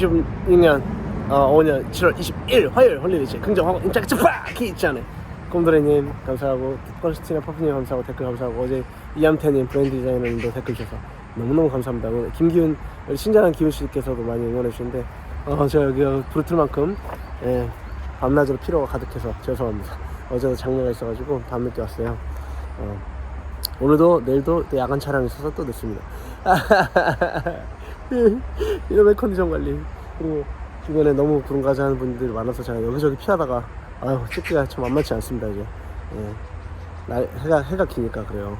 2006년 어, 5년 7월 21일 화요일 홀리데이 긍정하고 임짝 팍 있잖아요. 곰돌이님 감사하고 콘스티나 퍼프님 감사하고 댓글 감사하고 어제 이암태님 브랜드 디자이너님도 댓글 주셔서 너무너무 감사합니다. 오늘 김기훈 우리 친절한 기훈 씨께서도 많이 응원해 주시는데 어, 저 여기 부르틀 만큼 예, 밤낮으로 피로가 가득해서 죄송합니다. 어제도 장례가 있어가지고 밤늦게 왔어요. 어, 오늘도 내일도 또 야간 촬영이 있어서 또 늦습니다 이러면 컨디션 관리. 그리고 주변에 너무 구름가지 하는 분들이 많아서 제가 여기저기 피하다가 아유 찍기가 참 만만치 않습니다 이제. 예. 날, 해가 해가 기니까 그래요.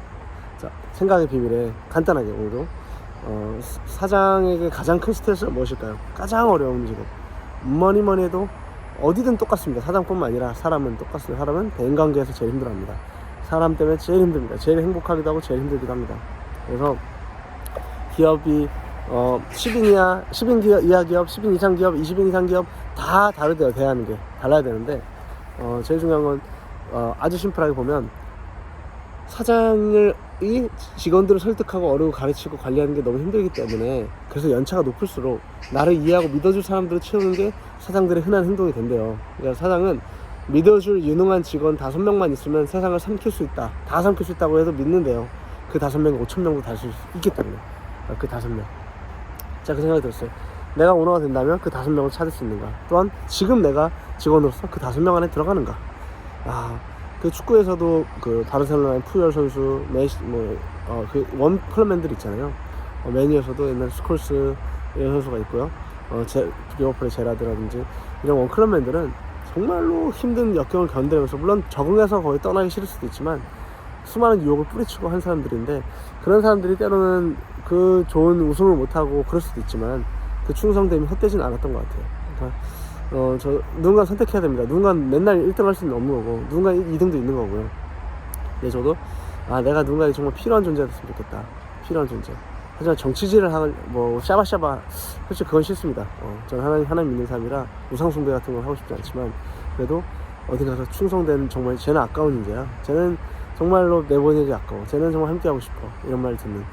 자 생각의 비밀에 간단하게 오늘도 어, 사- 사장에게 가장 큰 스트레스가 무엇일까요? 가장 어려운 직업 뭐니 뭐니 해도 어디든 똑같습니다. 사장뿐만 아니라 사람은 똑같습니다. 사람은 대인관계에서 제일 힘들어합니다. 사람 때문에 제일 힘듭니다. 제일 행복하기도 하고 제일 힘들기도 합니다. 그래서 기업이 어 10인 이하, 10인 기업, 이하 기업, 10인 이상 기업, 20인 이상 기업 다 다르대요 대하는 게 달라야 되는데 어 제일 중요한 건 어, 아주 심플하게 보면 사장을 이 직원들을 설득하고 어르고 가르치고 관리하는 게 너무 힘들기 때문에 그래서 연차가 높을수록 나를 이해하고 믿어줄 사람들을 채우는 게 사장들의 흔한 행동이 된대요. 그러니까 사장은 믿어줄 유능한 직원 다섯 명만 있으면 세상을 삼킬 수 있다. 다 삼킬 수 있다고 해도 믿는데요. 그 다섯 명이 오천 명도 달수 있기 때문에 아, 그 다섯 명. 자, 그 생각이 들었어요. 내가 오너가 된다면 그 다섯 명을 찾을 수 있는가? 또한 지금 내가 직원으로서 그 다섯 명 안에 들어가는가? 아, 그 축구에서도 그 바르셀로나의 푸열 선수, 메시, 뭐, 어, 그 원 클럽맨들 있잖아요. 어, 메뉴에서도 옛날 스콜스 이런 선수가 있고요. 어, 제, 리버풀의 제라드라든지 이런 원 클럽맨들은 정말로 힘든 역경을 견뎌내면서 물론 적응해서 거의 떠나기 싫을 수도 있지만 수많은 유혹을 뿌리치고 한 사람들인데 그런 사람들이 때로는 그 좋은 우승을 못하고 그럴 수도 있지만 그 충성됨이 헛되진 않았던 것 같아요. 그러니까 어, 저 누군가 선택해야 됩니다. 누군가 맨날 1등 할 수는 없는 거고 누군가 2등도 있는 거고요. 근데 저도 아 내가 누군가에게 정말 필요한 존재가 됐으면 좋겠다. 필요한 존재. 하지만 정치질을 하는 뭐 샤바샤바 솔직히 그건 싫습니다. 어, 저는 하나님 하나님 믿는 사람이라 우상 숭배 같은 걸 하고 싶지 않지만 그래도 어디 가서 충성된 정말 쟤는 아까운 인재야. 쟤는 정말로 내보내기 아까워. 쟤는 정말 함께하고 싶어. 이런 말 듣는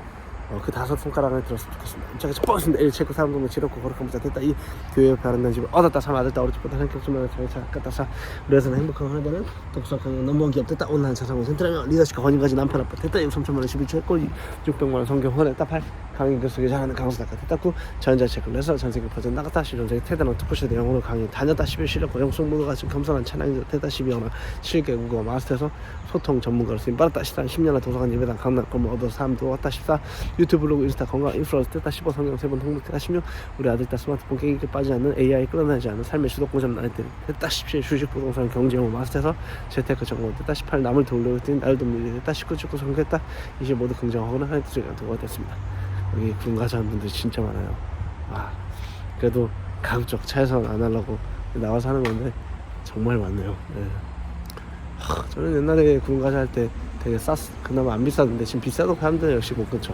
어, 그 다섯 손가락 안에 들었으면 좋겠습니다. 임차가 뻔했습니다. 일 체크 사람 동네 지럽고 거룩한 부자 됐다. 이 교회 옆에 아름다운 집을 얻었다. 참 아들다. 우리 집보다 자기 차 갖다 사. 우리에서는 행복한 하나는 독서 강연 넘버원 기업 됐다. 온라인 자산고 센트라며 리더십과 권위까지 남편 아빠 됐다. 3천만 원 11초 했고 600만 원 성경 헌했다. 8 강의 교수에게 잘하는 강수 닦아 됐다. 9 전자 체크를 해서 전세계 버전 나갔다. 실전세계 테드너 특보시대 영어로 강의 다녔다. 11 실력 고용성 모두가 지금 겸손한 찬양자 됐다. 12 영어 7개 국어 마스터에서 소통 전문가로 쓰임 받았다. 13 10년간 도서관 예배당 강남 건물 얻어 삶 도왔다. 14 유튜브 블로그 인스타 건강 인플루언서 됐다. 15 성경 세번 통곡 됐다. 16 우리 아들 딸 스마트폰 게임에 빠지지 않는 AI 끌어내지 않는 삶의 주도권자 나이들 됐다. 17 주식 부동산 경제 영어 마스터에서 재테크 전공 됐다. 18 남을 돌려고 뛰는 날 돕는 됐다. 19 축구 성공했다. 20 모두 긍정하거나 하나의 뜻을 도가 됐습니다. 여기 군가자는 분들이 진짜 많아요. 와 그래도 가급적 차에서는 안 하려고 나와서 하는 건데 정말 많네요. 네. 하, 저는 옛날에 군가자 할때 되게 쌌 그나마 안 비쌌는데 지금 비싸도 사람들 역시 못 끊죠.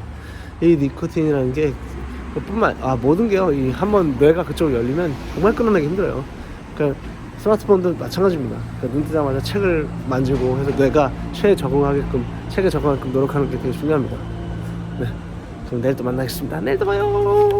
이 니코틴이라는 게 뿐만 아 모든 게요. 이 한번 뇌가 그쪽으로 열리면 정말 끊어내기 힘들어요. 그러니까 스마트폰도 마찬가지입니다. 그러니까 눈 뜨자마자 책을 만지고 해서 뇌가 최에 적응하게끔 책에 적응하게끔 노력하는 게 되게 중요합니다. 네. 그럼 내일 또 만나겠습니다. 내일 또 봐요.